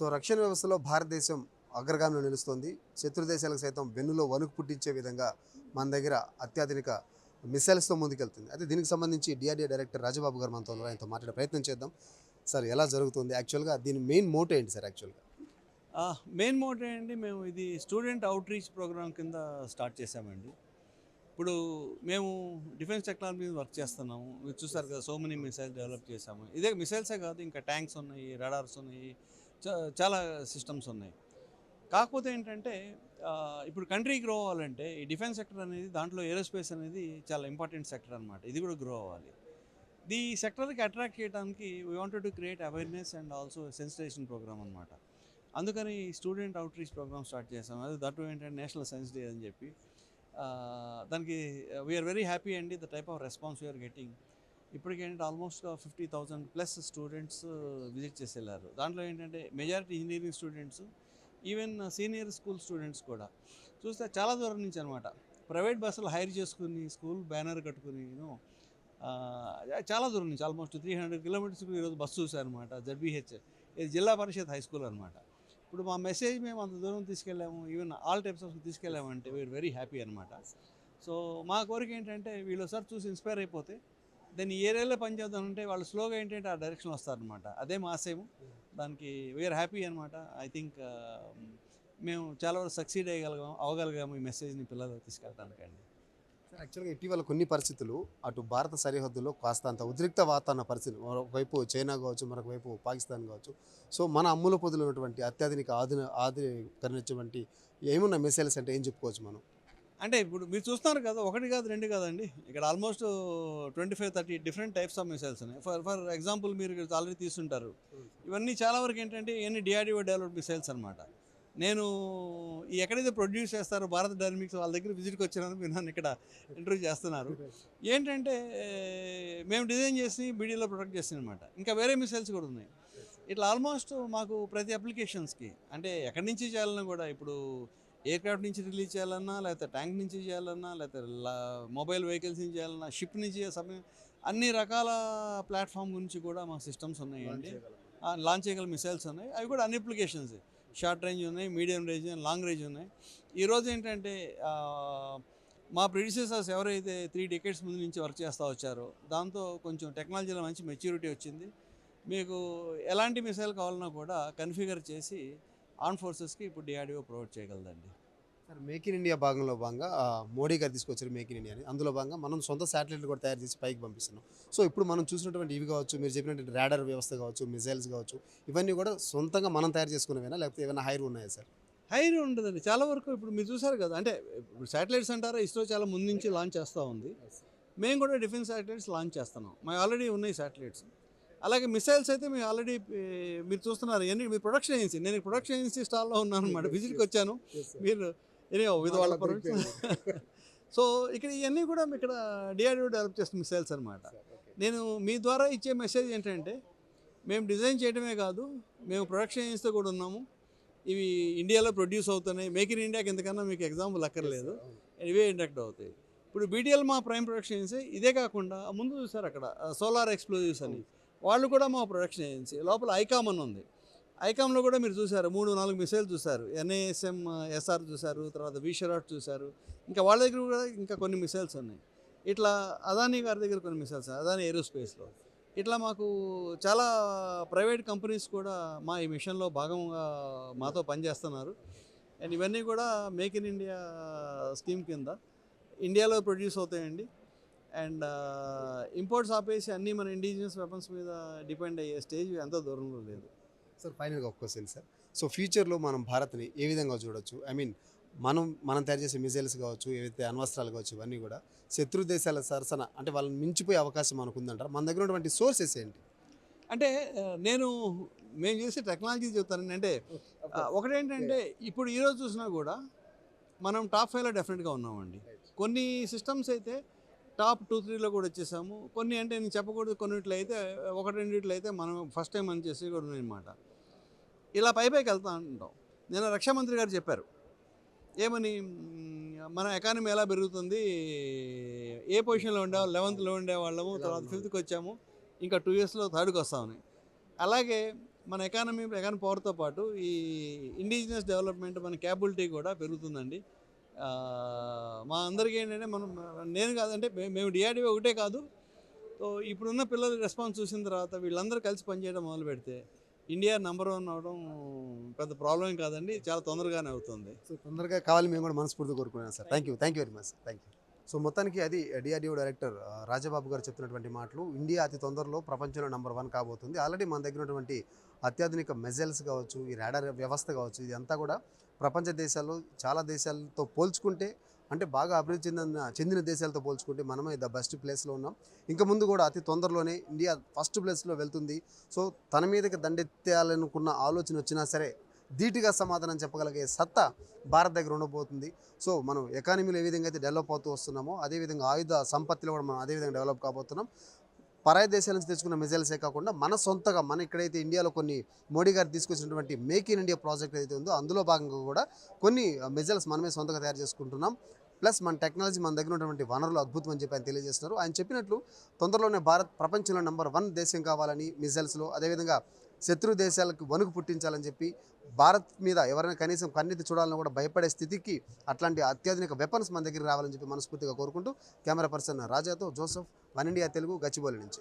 So రక్షణ వ్యవస్థలో భారతదేశం అగ్రగామిలో నిలుస్తోంది. శత్రు దేశాలకు సైతం వెన్నులో వణుకు పుట్టించే విధంగా మన దగ్గర అత్యాధునిక మిసైల్స్తో ముందుకెళ్తుంది. అయితే దీనికి సంబంధించి డిఆర్డీఏ డైరెక్టర్ రాజబాబు గారు మనతో ఆయనతో మాట్లాడే ప్రయత్నం చేద్దాం. సార్ ఎలా జరుగుతుంది? యాక్చువల్గా దీని మెయిన్ మోటో ఏంటి సార్ యాక్చువల్గా? మెయిన్ మోటో ఏంటి మేము ఇది స్టూడెంట్ అవుట్ రీచ్ ప్రోగ్రామ్ కింద స్టార్ట్ చేసామండి ఇప్పుడు మేము డిఫెన్స్ టెక్నాలజీ మీద వర్క్ చేస్తున్నాము. మీరు చూసారు కదా సో మెనీ మిసైల్స్ డెవలప్ చేసాము ఇదే మిసైల్సే కాదు ఇంకా ట్యాంక్స్ ఉన్నాయి రాడార్స్ ఉన్నాయి చాలా సిస్టమ్స్ ఉన్నాయి. కాకపోతే ఏంటంటే ఇప్పుడు కంట్రీ గ్రో అవ్వాలంటే ఈ డిఫెన్స్ సెక్టర్ అనేది దాంట్లో ఏరోస్పేస్ అనేది చాలా ఇంపార్టెంట్ సెక్టర్ అనమాట ఇది కూడా గ్రో అవ్వాలి. ఈ సెక్టర్కి అట్రాక్ట్ చేయడానికి we wanted to create awareness and also sensitisation programme అనమాట అందుకని స్టూడెంట్ అవుట్రీచ్ ప్రోగ్రామ్ స్టార్ట్ చేసాం అది దట్ ఏంటంటే నేషనల్ సైన్స్ డే అని చెప్పి. దానికి వీఆర్ వెరీ హ్యాపీ అండి. The type of response we are getting ఇప్పటికి ఏంటంటే almost fifty thousand plus students visit చేసి వెళ్ళారు దాంట్లో ఏంటంటే majority engineering students even senior school students కూడా. చూస్తే చాలా దూరం నుంచి అనమాట ప్రైవేట్ బస్సులు హైర్ చేసుకుని స్కూల్ బ్యానర్ కట్టుకుని నేను uh, చాలా దూరం నుంచి ఆల్మోస్ట్ త్రీ హండ్రెడ్ కిలోమీటర్స్ ఈరోజు బస్సు చూశారనమాట జడ్బీహెచ్ ఇది జిల్లా పరిషత్ హై స్కూల్ అనమాట ఇప్పుడు మా మెసేజ్ మేము అంత దూరం తీసుకెళ్ళాము ఈవెన్ ఆల్ టైప్స్ ఆఫ్ తీసుకెళ్ళామంటే వీఆర్ వెరీ హ్యాపీ అనమాట సో మా కోరిక ఏంటంటే వీళ్ళు ఒకసారి చూసి ఇన్స్పైర్ అయిపోతే దాన్ని ఈ ఏరియాలో పనిచేద్దామంటే వాళ్ళు స్లోగా ఏంటంటే ఆ డైరెక్షన్ వస్తారనమాట అదే మా దానికి వీఆర్ హ్యాపీ అనమాట ఐ థింక్ మేము చాలా వరకు సక్సీడ్ అయ్యగలిగాము అవగలిగాము ఈ మెసేజ్ని పిల్లలకు తీసుకెళ్ళడానికి అండి యాక్చువల్గా ఇటీవల కొన్ని పరిస్థితులు అటు భారత సరిహద్దులో కాస్త అంత ఉద్రిక్త వాతావరణ పరిస్థితి ఒకవైపు చైనా కావచ్చు మరొక వైపు పాకిస్తాన్ కావచ్చు. సో మన అమ్ముల పొదులు ఉన్నటువంటి అత్యాధునిక ఆధున ఆధునీకరించినటువంటి ఏమున్న మిసైల్స్ అంటే ఏం చెప్పుకోవచ్చు మనం? అంటే ఇప్పుడు మీరు చూస్తున్నారు కదా ఒకటి కాదు రెండు కాదండి. ఇక్కడ almost twenty five thirty different types of missiles ఉన్నాయి. ఫర్ ఫర్ ఎగ్జాంపుల్ మీరు ఆల్రెడీ తీసుంటారు. ఇవన్నీ చాలా వరకు ఏంటంటే ఇవన్నీ డిఆర్డిఓ డెవలప్ మిసైల్స్ అనమాట నేను ఎక్కడైతే ప్రొడ్యూస్ చేస్తారో భారత్ డైనమిక్స్ వాళ్ళ దగ్గర విజిట్కి వచ్చినందుకు మీరు నన్ను ఇక్కడ ఇంటర్వ్యూ చేస్తున్నారు. ఏంటంటే మేము డిజైన్ చేసి బీడీలో ప్రొడక్ట్ చేస్తాం అనమాట ఇంకా వేరే మిసైల్స్ కూడా ఉన్నాయి. ఇట్లా ఆల్మోస్ట్ మాకు ప్రతి అప్లికేషన్స్కి అంటే ఎక్కడి నుంచి చేయాలన్నా కూడా ఇప్పుడు ఎయిర్క్రాఫ్ట్ నుంచి రిలీజ్ చేయాలన్నా లేకపోతే ట్యాంక్ నుంచి చేయాలన్నా లేకపోతే మొబైల్ వెహికల్స్ నుంచి చేయాలన్నా షిప్ నుంచి సమయం అన్ని రకాల ప్లాట్ఫామ్ గురించి కూడా మా సిస్టమ్స్ ఉన్నాయండి. లాంచ్ చేయగల. మిసైల్స్ ఉన్నాయి. అవి కూడా అన్ని అప్లికేషన్స్ షార్ట్ రేంజ్ ఉన్నాయి మీడియం రేంజ్ లాంగ్ రేంజ్ ఉన్నాయి. ఈరోజు ఏంటంటే మా ప్రొడ్యూసర్స్ ఎవరైతే త్రీ డెకేడ్స్ ముందు నుంచి వర్క్ చేస్తూ వచ్చారో దాంతో కొంచెం టెక్నాలజీలో మంచి మెచ్యూరిటీ వచ్చింది. మీకు ఎలాంటి మిసైల్ కావాలన్నా కూడా కన్ఫిగర్ చేసి ఆర్మ్ ఫోర్సెస్కి ఇప్పుడు డిఆర్డిఓ ప్రొవైడ్ చేయగలదండి. సార్ మేక్ ఇన్ ఇండియా భాగంలో భాగంగా మోడీ గారు తీసుకొచ్చారు మేక్ ఇన్ ఇండియా అని. అందులో భాగంగా మనం సొంత శాటిలైట్లు కూడా తయారు చేసి పైకి పంపిస్తున్నాం. సో ఇప్పుడు మనం చూసినటువంటి ఇవి కావచ్చు మీరు చెప్పినటువంటి రాడర్ వ్యవస్థ కావచ్చు మిసైల్స్ కావచ్చు ఇవన్నీ కూడా సొంతంగా మనం తయారు చేసుకునేవేనా? లేకపోతే ఏమైనా హైర్ ఉన్నాయా సార్? హైర్ ఉండదండి. చాలా వరకు ఇప్పుడు మీరు చూసారు కదా అంటే ఇప్పుడు శాటిలైట్స్ అంటారా? ఇస్రో చాలా ముందు నుంచి లాంచ్ చేస్తూ ఉంది. మేము కూడా డిఫెన్స్ శాటిలైట్స్ లాంచ్ చేస్తున్నాం. మా ఆల్రెడీ ఉన్నాయి శాటిలైట్స్. అలాగే మిసైల్స్ అయితే మేము ఆల్రెడీ మీరు చూస్తున్నారు ఎన్ని మీ ప్రొడక్షన్ ఏజెన్సీ నేను ప్రొడక్షన్ ఏజెన్సీ స్టాల్లో ఉన్నాను అనమాట విజిట్కి వచ్చాను మీరు ఎనీ విత్ వాళ్ళ సో ఇక్కడ ఇవన్నీ కూడా ఇక్కడ డిఆర్డిఓ డెవలప్ చేస్తున్న మిసైల్స్ అనమాట నేను మీ ద్వారా ఇచ్చే మెసేజ్ ఏంటంటే మేము డిజైన్ చేయడమే కాదు మేము ప్రొడక్షన్ ఏజెన్సీతో కూడా ఉన్నాము. ఇవి ఇండియాలో ప్రొడ్యూస్ అవుతున్నాయి. మేక్ ఇన్ ఇండియాకి ఎంతకన్నా మీకు ఎగ్జాంపుల్ అక్కర్లేదు. ఇవే ఇండక్ట్ అవుతాయి. ఇప్పుడు బీటీఎల్ మా ప్రైమ్ ప్రొడక్షన్ ఏజెన్సీ ఇదే కాకుండా ముందు చూసారు అక్కడ సోలార్ ఎక్స్ప్లోజివ్స్ అని. వాళ్ళు కూడా మా ప్రొడక్షన్ ఏజెన్సీ. లోపల ఐకామ్ అని ఉంది. ఐకామ్లో కూడా మీరు చూసారు మూడు నాలుగు మిసైల్ చూసారు ఎన్ఏఎస్ఎం ఎస్ఆర్ చూసారు తర్వాత విషరాట్ చూసారు ఇంకా వాళ్ళ దగ్గర కూడా ఇంకా కొన్ని మిసైల్స్ ఉన్నాయి. ఇట్లా అదానీ గారి దగ్గర కొన్ని మిసైల్స్ అదానీ ఏరోస్పేస్లో ఇట్లా మాకు చాలా ప్రైవేట్ కంపెనీస్ కూడా మా ఈ మిషన్లో భాగంగా మాతో పనిచేస్తున్నారు. అండ్ ఇవన్నీ కూడా మేక్ ఇన్ ఇండియా స్కీమ్ కింద. ఇండియాలో ప్రొడ్యూస్ అవుతాయండి. అండ్ ఇంపోర్ట్స్ ఆపేసి అన్నీ మన ఇండిజినస్ వెపన్స్ మీద డిపెండ్ అయ్యే స్టేజ్ ఎంత దూరంలో లేదు. సార్ ఫైనల్గా ఒక క్వశ్చన్ సార్. సో ఫ్యూచర్లో మనం భారత్ని ఏ విధంగా చూడొచ్చు? ఐ మీన్ మనం మనం తయారు చేసే మిసైల్స్ కావచ్చు ఏవైతే అణ్వస్త్రాలు కావచ్చు ఇవన్నీ కూడా శత్రు దేశాల సరసన అంటే వాళ్ళని మించిపోయే అవకాశం మనకు ఉందంటారు? మన దగ్గర ఉన్నటువంటి సోర్సెస్ ఏంటి? అంటే నేను మేము చేసే టెక్నాలజీ చెప్తానండి. అంటే ఒకటేంటంటే ఇప్పుడు ఈరోజు చూసినా కూడా మనం టాప్ ఫైవ్లో డెఫినెట్గా ఉన్నామండి. కొన్ని సిస్టమ్స్ అయితే టాప్ టూ త్రీలో కూడా వచ్చేసాము. కొన్ని అంటే నేను చెప్పకూడదు కొన్నిట్లో అయితే ఒకటి రెండిట్లో అయితే మనం ఫస్ట్ టైం అని చేసి కూడా ఉన్నాయన్నమాట. ఇలా పై పైకి వెళ్తా ఉంటాం. నేను రక్షా మంత్రి గారు చెప్పారు. ఏమని మన ఎకానమీ ఎలా పెరుగుతుంది? ఏ పొజిషన్లో ఉండే లెవెంత్లో ఉండే వాళ్ళము తర్వాత ఫిఫ్త్కి వచ్చాము. ఇంకా టూ ఇయర్స్లో థర్డ్కి వస్తామని. అలాగే మన ఎకానమీ ఎకానమీ పవర్తో పాటు ఈ ఇండిజినస్ డెవలప్మెంట్ మన క్యాపబిలిటీ కూడా పెరుగుతుందండి. మా అందరికీ ఏంటంటే మనం నేను కాదంటే మే- మేము డిఆర్డీ ఒకటే కాదు. సో ఇప్పుడున్న పిల్లల రెస్పాన్స్ చూసిన తర్వాత వీళ్ళందరూ కలిసి పనిచేయడం మొదలు పెడితే ఇండియా నెంబర్ వన్ అవడం పెద్ద ప్రాబ్లం కాదండి. చాలా తొందరగానే అవుతుంది. సో తొందరగా కావాలి మేము కూడా మనస్ఫూర్తి కోరుకున్నాం sir. Thank you thank you very much thank you so మొత్తానికి అది డిఆర్డిఓ డైరెక్టర్ రాజబాబు గారు చెప్తున్నటువంటి మాటలు ఇండియా అతి తొందరలో ప్రపంచంలో నెంబర్ వన్ కాబోతుంది. ఆల్రెడీ మన దగ్గర ఉన్నటువంటి అత్యాధునిక మెజల్స్ కావచ్చు ఈ రాడార్ వ్యవస్థ కావచ్చు ఇది అంతా కూడా ప్రపంచ దేశాల్లో చాలా దేశాలతో పోల్చుకుంటే అంటే బాగా అభివృద్ధి చెందిన చెందిన దేశాలతో పోల్చుకుంటే మనమే ద బెస్ట్ ప్లేస్లో ఉన్నాం. ఇంకా ముందు కూడా అతి తొందరలోనే ఇండియా ఫస్ట్ ప్లేస్లో వెళ్తుంది. సో తన మీదకి దండెత్తాలనుకున్న ఆలోచన వచ్చినా సరే ధీటుగా సమాధానం చెప్పగలిగే సత్తా భారత్ దగ్గర ఉండబోతుంది. సో మనం ఎకానమీలో ఏ విధంగా అయితే డెవలప్ అవుతూ వస్తున్నామో అదేవిధంగా ఆయుధ సంపత్తిలో కూడా మనం అదేవిధంగా డెవలప్ కాబోతున్నాం. పరాయి దేశాల నుంచి తెచ్చుకున్న మిజైల్సే కాకుండా మన సొంతగా మన ఇక్కడైతే ఇండియాలో కొన్ని మోడీ గారు తీసుకొచ్చినటువంటి మేక్ ఇన్ ఇండియా ప్రాజెక్ట్ ఏదైతే ఉందో అందులో భాగంగా కూడా కొన్ని మిజైల్స్ మనమే సొంతంగా తయారు చేసుకుంటున్నాం. ప్లస్ మన టెక్నాలజీ మన దగ్గర ఉన్నటువంటి వనరులు అద్భుతం అని చెప్పి ఆయన తెలియజేస్తున్నారు. ఆయన చెప్పినట్లు తొందరలోనే భారత్ ప్రపంచంలో నెంబర్ వన్ దేశం కావాలని మిజైల్స్లో అదేవిధంగా శత్రు దేశాలకు వణుకు పుట్టించాలని చెప్పి భారత్ మీద ఎవరైనా కనీసం కన్నెత్తి చూడాలని కూడా భయపడే స్థితికి అట్లాంటి అత్యాధునిక వెపన్స్ మన దగ్గర రావాలని చెప్పి మనస్ఫూర్తిగా కోరుకుంటూ camera person రాజాతో Joseph one India Telugu Gachibowli నుంచి.